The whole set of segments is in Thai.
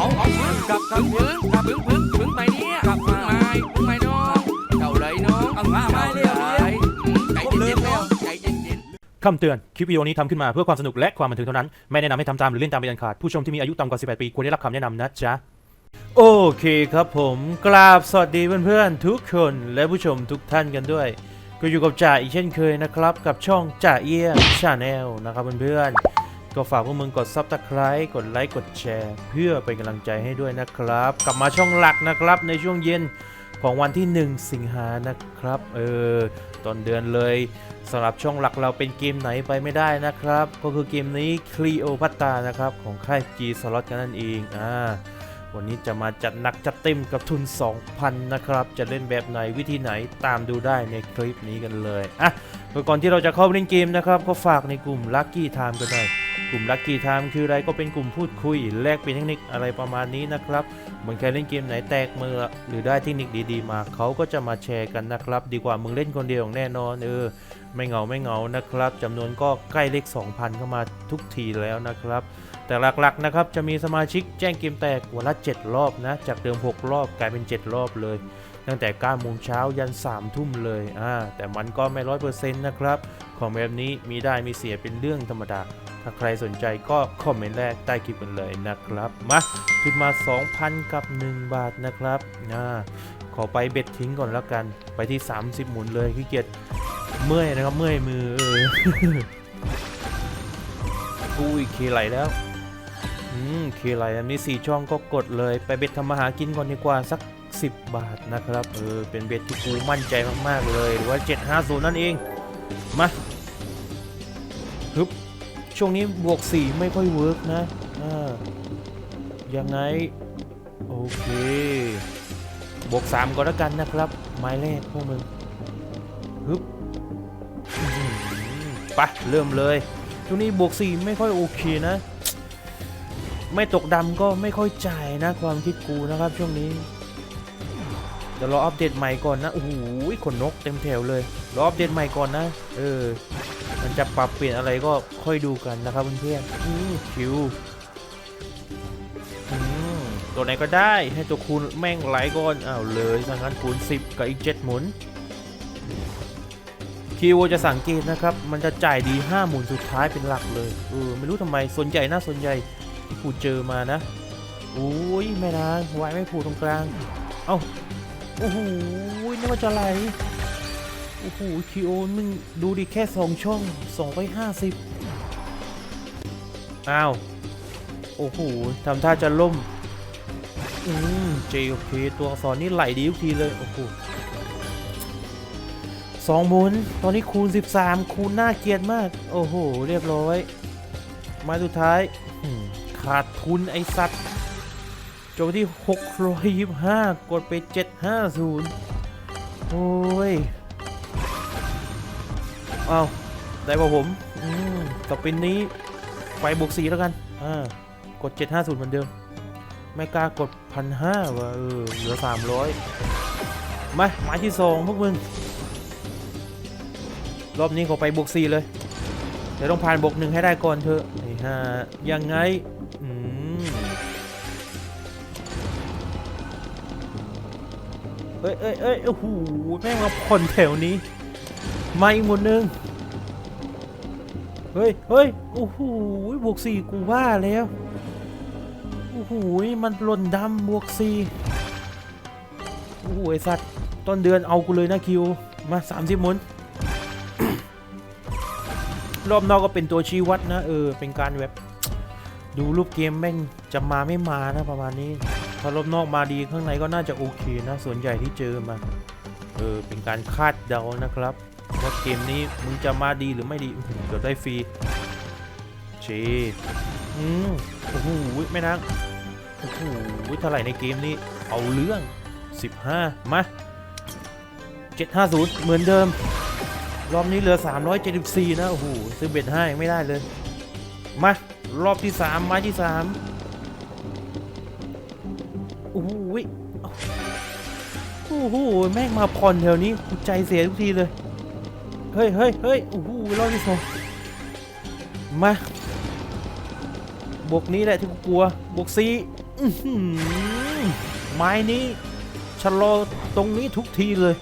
เอาเอาพึ่งกลับกลับพึ่งกลับพึ่งพึ่งพึ่งไปเนี่ยกลับพึ่งไม่พึ่งไม่น้องเจ้าเลยน้องเอามามาเร็วเลยใจเย็นๆแล้วใจเย็นๆคำเตือน คลิปวิดีโอนี้ทำขึ้นมาเพื่อความสนุกและความบันเทิงเท่านั้น ไม่แนะนำให้ทำตามหรือเล่นตามเป็นอันขาด ผู้ชมที่มีอายุต่ำกว่า 18 ปีควรได้รับคำแนะนำนะจ๊ะโอเคครับผมกราบสวัสดีเพื่อนๆทุกคนและผู้ชมทุกท่านกันด้วย ก็อยู่กับจ่าอีกเช่นเคยนะครับ กับช่องจ่าเอี้ยชาแนลนะครับเพื่อนๆ ก็ฝากพวกมึงกดซับสไคร b ์กดไลค์กดแชร์ เพื่อเป็นกำลังใจให้ด้วยนะครับ กลับมาช่องหลักนะครับในช่วงเย็นของวันที่ 1 สิงหานะครับเออต้นเดือนเลยสำหรับช่องหลักเราเป็นเกมไหนไปไม่ได้นะครับ ก็คือเกมนี้ Cleopatra นะครับของค่าย G Slot กันนั่นเองอ่าวันนี้จะมาจัดหนักจัดเต็มกับทุน 2,000 นะครับ จะเล่นแบบไหนวิธีไหนตามดูได้ในคลิปนี้กันเลยอะก่อนที่เราจะเข้าไปเล่นเกมนะครับ ก็ฝากในกลุ่ม Lucky Time กันหน่อย กลุ่ม Lucky Time คืออะไรก็เป็นกลุ่มพูดคุย แลกเปลี่ยนเทคนิคอะไรประมาณนี้นะครับ เหมือนใครเล่นเกมไหนแตกมือ หรือได้เทคนิคดีๆ มาเขาก็จะมาแชร์กันนะครับ ดีกว่ามึงเล่นคนเดียวแน่นอนเออไม่เหงาไม่เหงานะครับจำนวนก็ใกล้เลข 2,000 เข้ามาทุกทีแล้วนะครับ แต่หลักๆนะครับจะมีสมาชิกแจ้งเกมแตกวันละ 7 รอบนะ จากเดิม 6 รอบกลายเป็น 7 รอบเลย ตั้งแต่9โมงเช้ายัน3ทุ่มเลยอ่าแต่มันก็ไม่ร้อยเปอร์เซ็นต์นะครับ ของแบบนี้มีได้มีเสียเป็นเรื่องธรรมดา ถ้าใครสนใจก็คอมเมนต์แรกใต้คลิปกันเลยนะครับ มาขึ้นมา 2,000 กับ 1 บาทนะครับอ่าขอไปเบ็ดทิ้งก่อนแล้วกัน ไปที่ 30 หมุนเลยขี้เกียจเมื่อยนะครับเมื่อยมือเอออุ้ยเคไหลแล้วอืมเคไหลอันนี้สี่ช่องก็กดเลย ไปเบ็ดทำมาหากินก่อนดีกว่าสัก 10 บาทนะครับ เออ เป็นเบ็ดที่กูมั่นใจมากๆเลย หรือว่า 750 นั่นเอง มาฮึบช่วงนี้บวก 4 ไม่ค่อยเวิร์กนะอ่ายังไง โอเค บวก 3 ก็แล้วกันนะครับ ไม้แรกพวกมึงฮึบอื้อหือไปเริ่มเลยช่วงนี้บวก 4 ไม่ค่อยโอเคนะไม่ตกดำก็ไม่ค่อยจ่ายนะความคิดกูนะครับช่วงนี้ ดี๋ยวรออัปเดตใหม่ก่อนนะโอ้โหขนนกเต็มแถวเลยรออัปเดตใหม่ก่อนนะ เออ มันจะปรับเปลี่ยนอะไรก็ค่อยดูกันนะครับเพื่อนๆอืมคิวอืมตัวไหนก็ได้ให้ตัวคูณแม่งไหลก่อนอ้าวเลยสังงั้นคูณ10 กับอีก 7 หมุนคิวจะสังเกตนะครับ มันจะจ่ายดี5หมุนสุดท้ายเป็นหลักเลยเออไม่รู้ทำไมส่วนใหญ่น่าสนใจที่กูเจอมานะโอ้ยแม่นางไว้ไม่ผูตรงกลาง เอ้า โอ้โหนึกว่าจะไหลโอ้โหคิโอมึงดูดิแค่สองช่องสองไปห้าสิบอ้าว โอ้โหทำท่าจะล่ม อืมเจโอเคตัวอักษรนี่ไหลดีทุกทีเลย โอ้โหสองหมุน ตอนนี้คูณ 13 คูณน่าเกลียดมาก โอ้โห เรียบร้อยม้สุดท้าย ขาดทุนไอสัตว์ บที่ 625 กดไป 750 โอ้ย เอาได้ป่ะผมอืมต่อเป็นนี้ ไปบวกสีแล้วกัน อ่า กด 750 เหมือนเดิม ไม่กล้ากดพันห้าว่ะเออ เหลือ 300 มาหมายที่สองพวกมึง รอบนี้ขอไปบวกสี่เลย เดี๋ยวต้องผ่านบวกหนึ่งให้ได้ก่อนเถอะไอ้ห่ายังไง อืม เอ้ยเอ้ยเอ้ยโอ้โหแม่งมาผ่อนแถวนี้มาอีกหมดนึงเฮ้ยเฮ้ยโอ้โหบวกสี่กูว่าแล้วโอ้โหมันหล่นดำบวกสี่โอ้โหไอสัตว์ต้นเดือนเอากูเลยนะคิวมา30หมุนรอบนอกก็เป็นตัวชี้วัดนะเออเป็นการแบบดูรูปเกมแม่งจะมาไม่มานะประมาณนี้ ถ้ารอบนอกมาดีข้างในก็น่าจะโอเคนะ ส่วนใหญ่ที่เจอมา เออ เป็นการคาดเดานะครับ ว่าเกมนี้มึงจะมาดีหรือไม่ดีอื้อหือเดี๋ยวได้ฟรีเชอืมโอ้โหไม่นังโอ้โหเท่าไหร่ในเกมนี้ เอาเรื่อง 15 มา750 เหมือนเดิม รอบนี้เหลือ 374 นะ โอ้โหซื้อเบ็ดให้ไม่ได้เลย มา รอบที่ 3 ไม้ที่ 3 อ้โหโอ้โหแม่งมาผ่อนแถวนี้กูใจเสียทุกทีเลย เฮ้ยเฮ้ยเฮ้ยโอ้โหรอบที่สองมาบวกนี้แหละที่กูกลัวบวกซีไม้นี้ชะลอตรงนี้ทุกทีเลย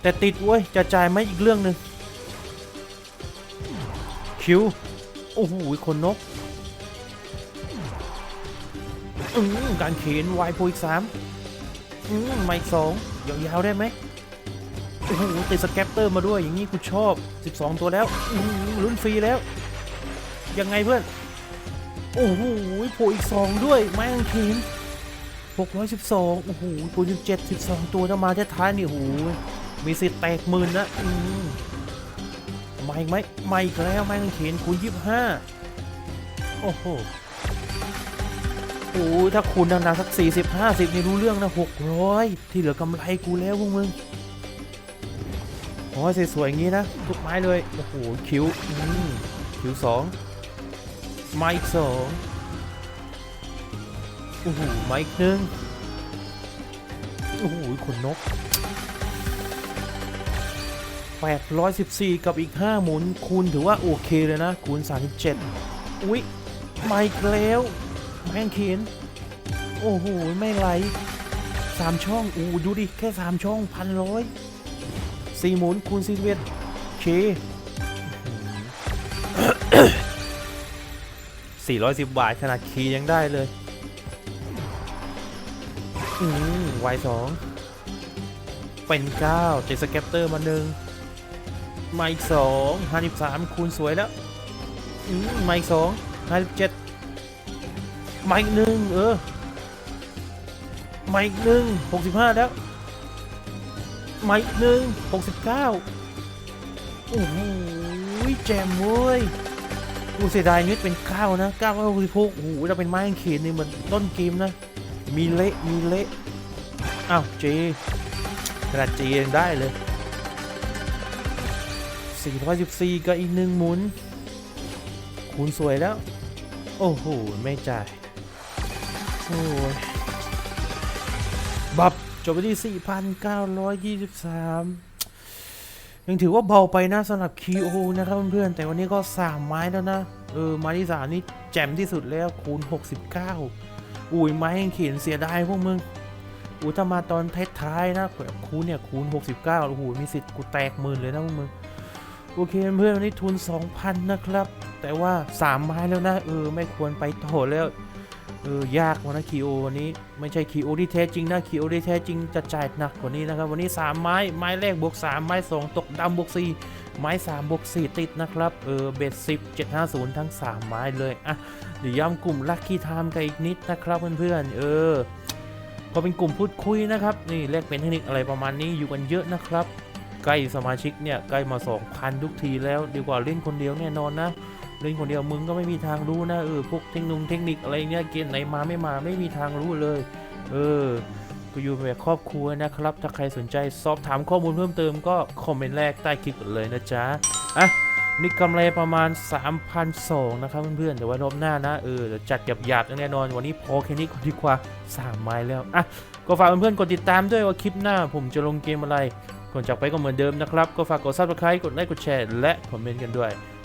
แต่ติดเว้ยจะจ่ายไหมอีกเรื่องหนึ่งคิวโอ้โหคนนก อืมการเขนวายโพอีกสามอืมมาอีกสองยาวๆได้ไหมโอ้โหติดสแกปเตอร์มาด้วยอย่างนี้กูชอบ 12 ตัวแล้วอืมลุ้นฟรีแล้ว ยังไงเพื่อน โอ้โหโผล่อีก2ด้วยไม้กางเขน612 โอ้โหตัวยี่เจ็ดสิบสองตัวถ้ามาท้ายๆนี่โอ้โหมีสิทธิ์แตกหมื่นนะอืมมาอีกไหมมาอีกแล้วไม้กางเขนคูณยี่ห้าโอ้โห โอ้ยถ้าคูณนานๆสัก 40 50 นี่รู้เรื่องนะ 600 ที่เหลือกำไรกูแล้วพวกมึงโอ้ยสวยๆอย่างนี้นะ ทุกไม้เลย โอ้โห คิ้วอืมคิ้วสองไม้อีกสองโอ้โหไม้อีกหนึ่งโอ้โหขนนก 814 กับอีก 5 หมุน คูณถือว่าโอเคเลยนะ คูณ 37 อุ๊ยมาอีกแล้ว แม่งเขียนโอ้โหไม่ไหลสามช่องอู้ดูดิ แค่สามช่องพันร้อยสี่หมุนคูณสี่สิบเอ็ดเคสี่ร้อยสิบบาทขนาดคียังได้เลยอืมวายสองเป็นเก้าติดสแกปเตอร์มาหนึ่งมาอีกสองห้าสิบสามคูณสวยแล้วอืมมาอีกสองห้าสิบเจ็ด มาอีกหนึ่งเออมาอีกหนึ่งหกสิบห้าแล้วมาอีกหนึ่งหกสิบเก้าโอ้โหแจมเว้ยกูเสียดายนิดเป็นเก้านะเก้าก็หกสิบหกโอ้โหจะเป็นไม้กางเขนนี่เหมือนต้นเกมนะ มีเละมีเละอ้าวเจขนาดเจยังได้เลย414ก็อีกหนึ่งหมุน คูณสวยแล้ว โอ้โห ไม่จ่าย โอ้ยบับจบไปที่ 4,923 ยังถือว่าเบาไปนะสำหรับคีโอนะครับเพื่อนๆ แต่วันนี้ก็ 3 ไม้แล้วนะ เออ ไม้ที่ 3 นี่แจ่มที่สุดแล้วคูณ 69 อุ้ยไม้ยังเขียนเสียดายพวกมึงอู้ถ้ามาตอนท้ายๆนะแบบคูณเนี่ยคูณ 69โอ้โหมีสิทธิ์กูแตกหมื่นเลยนะพวกมึงโอเคเพื่อนๆวันนี้ทุน 2,000 นะครับ แต่ว่า 3 ไม้แล้วนะ เออ ไม่ควรไปต่อแล้ว เออยากว่านะคีโอวันนี้ไม่ใช่คีโอที่แท้จริงนะคีโอที่แท้จริงจะจ่ายหนักกว่านี้นะครับ วันนี้ 3 ไม้ไม้แรกบวก3 ไม้ 2 ตกดำบวก4ไม้3บวก4ติดนะครับเออเบ็ด10 750 ทั้ง 3 ไม้เลยอะเดี๋ยวย้ำกลุ่มลัคกี้ไทม์กันอีกนิดนะครับเพื่อนๆเออพอเป็นกลุ่มพูดคุยนะครับนี่แลกเป็นเทคนิคอะไรประมาณนี้อยู่กันเยอะนะครับ ใกล้สมาชิกเนี่ยใกล้มา 2,000 ทุกทีแล้ว ดีกว่าเล่นคนเดียวแน่นอนนะ เล่นคนเดียวมึงก็ไม่มีทางรู้นะเออพวกเทคนิคเทคนิคอะไรเงี้ยเกมไหนมาไม่มาไม่มีทางรู้เลย เออก็อยู่แบบครอบครัวนะครับ ถ้าใครสนใจสอบถามข้อมูลเพิ่มเติมก็คอมเมนต์แรกใต้คลิปเลยนะจ๊ะอะนี่กำไรประมาณ 3,200นะครับเพื่อนๆแต่ว่ารอบหน้านะเออจัดหยาบๆแน่นอน วันนี้พอแค่นี้ก่อนดีกว่าสามไม้แล้วอะก็ฝากเพื่อนๆกดติดตามด้วยว่าคลิปหน้าผมจะลงเกมอะไรก่อนจากไปก็เหมือนเดิมนะครับ ก็ฝากกด subscribe กดไลค์กดแชร์และคอมเมนต์กันด้วย